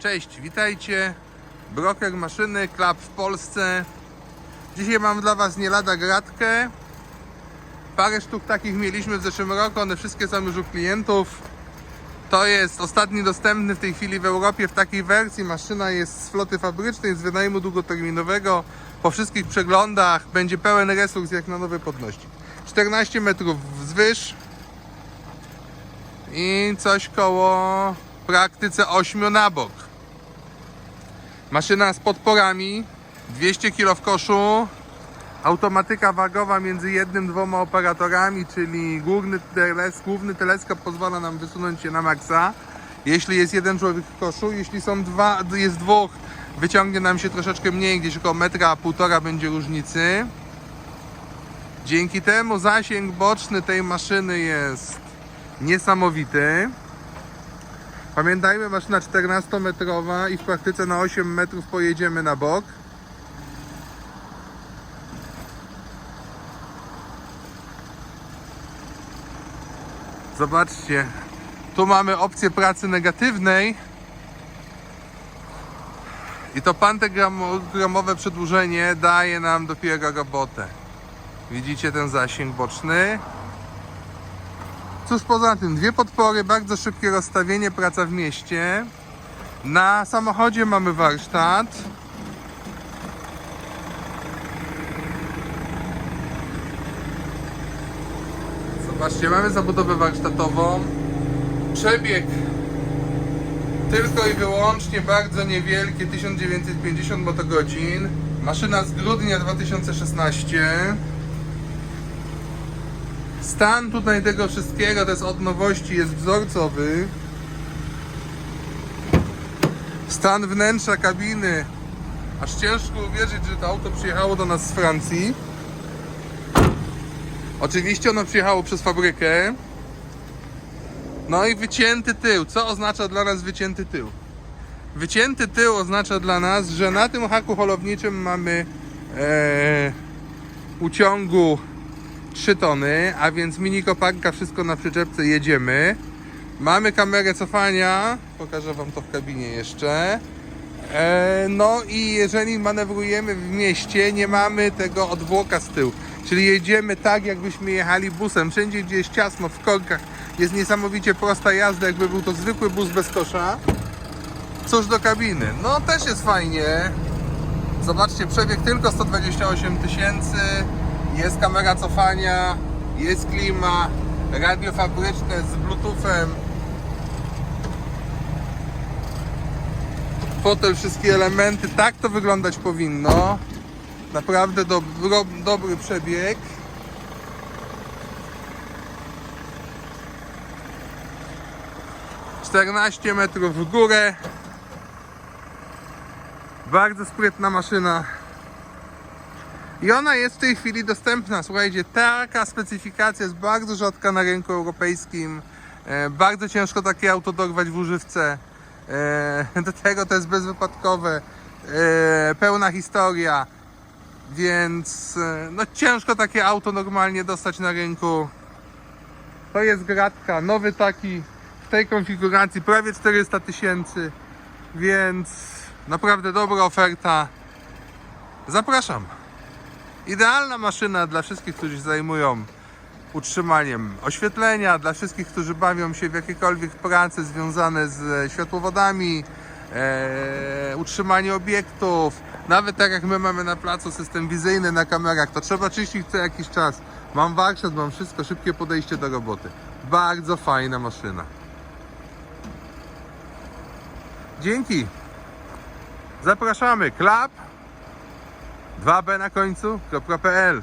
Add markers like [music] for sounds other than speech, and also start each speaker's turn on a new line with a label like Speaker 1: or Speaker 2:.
Speaker 1: Cześć, witajcie. Broker maszyny, klap w Polsce. Dzisiaj mam dla Was nie lada gratkę. Parę sztuk takich mieliśmy w zeszłym roku, one wszystkie są już u klientów. To jest ostatni dostępny w tej chwili w Europie w takiej wersji. Maszyna jest z floty fabrycznej, z wynajmu długoterminowego. Po wszystkich przeglądach będzie pełen resurs jak na nowy podnośnik. 14 metrów wzwyż i coś koło praktyce 8 na bok. Maszyna z podporami, 200 kg w koszu, automatyka wagowa między jednym, dwoma operatorami, czyli główny, teles, główny teleskop pozwala nam wysunąć się na maksa. Jeśli jest jeden człowiek w koszu, jeśli są dwa, jest dwóch, wyciągnie nam się troszeczkę mniej, gdzieś około metra, półtora będzie różnicy. Dzięki temu zasięg boczny tej maszyny jest niesamowity. Pamiętajmy, maszyna 14-metrowa i w praktyce na 8 metrów pojedziemy na bok. Zobaczcie, tu mamy opcję pracy negatywnej i to pantegramowe przedłużenie daje nam dopiero robotę. Widzicie ten zasięg boczny? Cóż poza tym, dwie podpory, bardzo szybkie rozstawienie, praca w mieście. Na samochodzie mamy warsztat. Zobaczcie, mamy zabudowę warsztatową. Przebieg tylko i wyłącznie bardzo niewielkie 1950 motogodzin. Maszyna z grudnia 2016. Stan tutaj tego wszystkiego, to jest od nowości, jest wzorcowy. Stan wnętrza kabiny. Aż ciężko uwierzyć, że to auto przyjechało do nas z Francji. Oczywiście ono przyjechało przez fabrykę. No i wycięty tył. Co oznacza dla nas wycięty tył? Wycięty tył oznacza dla nas, że na tym haku holowniczym mamy e, uciągu 3 tony, a więc mini koparka, wszystko na przyczepce, jedziemy. Mamy kamerę cofania, pokażę Wam to w kabinie jeszcze. E, no i jeżeli manewrujemy w mieście, nie mamy tego odwłoka z tyłu. Czyli jedziemy tak, jakbyśmy jechali busem. Wszędzie, gdzie jest ciasno, w korkach, jest niesamowicie prosta jazda, jakby był to zwykły bus bez kosza. Cóż do kabiny. No też jest fajnie. Zobaczcie, przebieg tylko 128 tysięcy. Jest kamera cofania, jest klima, radio fabryczne z bluetoothem. Fotel, wszystkie elementy. Tak to wyglądać powinno. Naprawdę dobry przebieg. Czternaście metrów w górę. Bardzo sprytna maszyna. I ona jest w tej chwili dostępna. Słuchajcie, taka specyfikacja jest bardzo rzadka na rynku europejskim. E, bardzo ciężko takie auto dorwać w używce. E, [laughs] do tego to jest bezwypadkowe. E, pełna historia. Więc no ciężko takie auto normalnie dostać na rynku. To jest gratka, nowy taki w tej konfiguracji prawie 400 tysięcy. Więc naprawdę dobra oferta. Zapraszam. Idealna maszyna dla wszystkich, którzy się zajmują utrzymaniem oświetlenia, dla wszystkich, którzy bawią się w jakiekolwiek prace związane z światłowodami, e, utrzymanie obiektów, nawet tak jak my mamy na placu system wizyjny na kamerach, to trzeba czyścić co jakiś czas. Mam warsztat, mam wszystko, szybkie podejście do roboty. Bardzo fajna maszyna. Dzięki. Zapraszamy. Klap 2b na końcu.pl